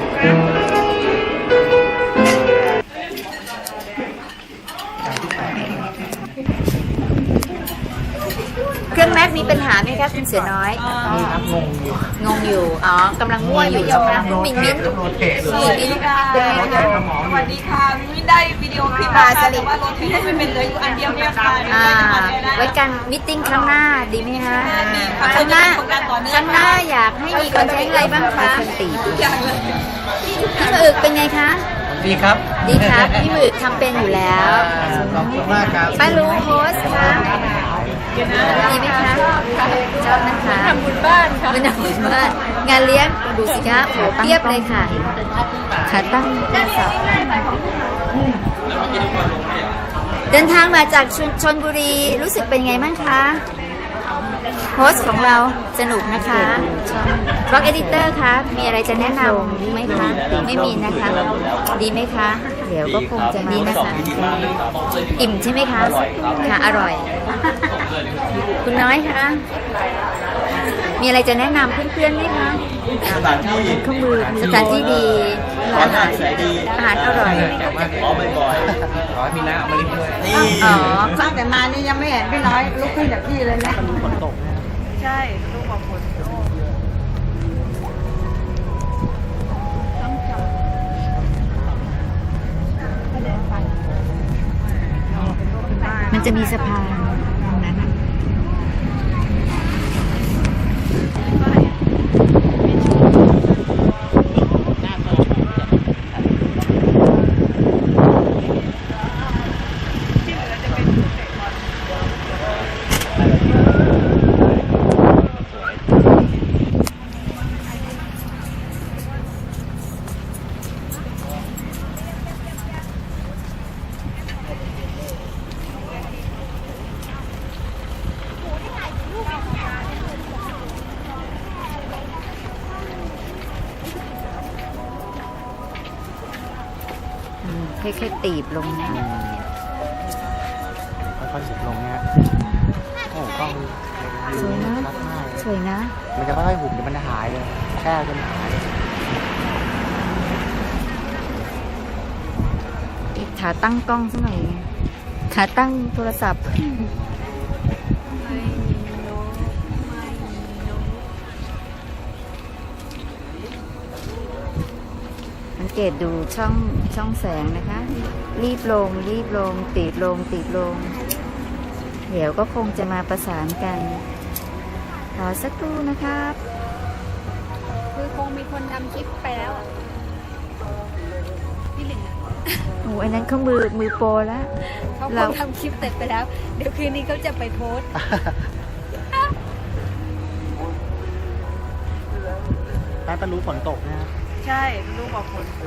Thank you. มีปัญหาไหมคะคุณเสือน้อย นี่ครับงงอยู่งงอยู่ อ๋อกำลังมั่วอยู่ใช่ไหมคุณมินมินโรเทตคุณมินมินเป็นไงคะสวัสดีค่ะไม่ได้วิดีโอคลิปมาแต่ว่าโรตีไม่เป็นเหลยอยู่อันเดียวเนี่ยค่ะอ่าไว้กันมิ팅ครั้งหน้าดีไหมคะครั้งหน้าครั้งหน้าอยากให้มีคอนเทนต์อะไรบ้างคะตีอย่างเลยพี่หมึกเป็นไงคะ ดีครับดีครับพี่หมึกทำเป็นอยู่แล้วขอบคุณมากครับ ป้ารู้โพสต์คะ ดีไหมคะชอบนะคะทำบุญบ้านค่ะเป็นอย่างว่างานเลี้ยงดูสิคะโหเทียบเลยค่ะขาตั้งเสาเดินทางมาจากชลชนบุรีรู้สึกเป็นไงบ้างคะ โฮสต์ของเราสนุกนะคะบล็อกเอดิเตอร์คะมีอะไรจะแนะนำไหมคะ ไม่มีนะคะ ดีไหมคะ เดี๋ยวก็คงจะดีนะคะ อิ่มใช่ไหมคะ ค่ะ อร่อย คุณน้อยคะ มีอะไรจะแนะนำเพื่อนๆไหมคะสถานที่เครื่องมือสถานที่ดีร้านอาหารอาหารอร่อยขอบ่อยขอให้มีน้ำเอามาลิ้มด้วยๆนี่อ๋อตั้งแต่มานี่ยังไม่เห็นพี่น้อยลุกขึ้นจากที่เลยนะฝนตกนะ ใช่ลูกบอกคนมันจะมีสะพานตรงนั้นน่ะ ค่อยๆตีบลงนะค่อยๆสุดลงเนี่ยโอ้กล้องสวยนะชัดมากสวยนะ มันจะค่อยๆหุบเดี๋ยวมันจะหายเลยแช่จนหายขาตั้งกล้องสักหน่อยไงขาตั้งโทรศัพท์ เกตดูช่องช่องแสงนะคะ รีบลงรีบลง ติดลงติดลง เดี๋ยวก็คงจะมาประสานกันรอสักครู่นะครับคือคงมีคนทำคลิปไปแล้วอะพี่หลิงอะโอ้อันนั้นเขามือมือโปรแล้วเขาคเรางทำคลิปเสร็จไปแล้ว เดี๋ยวคืนนี้เขาจะไปโพสต์แป๊บก็รู้ฝนตกนะครับ ใช่ลูกบอกคนฝ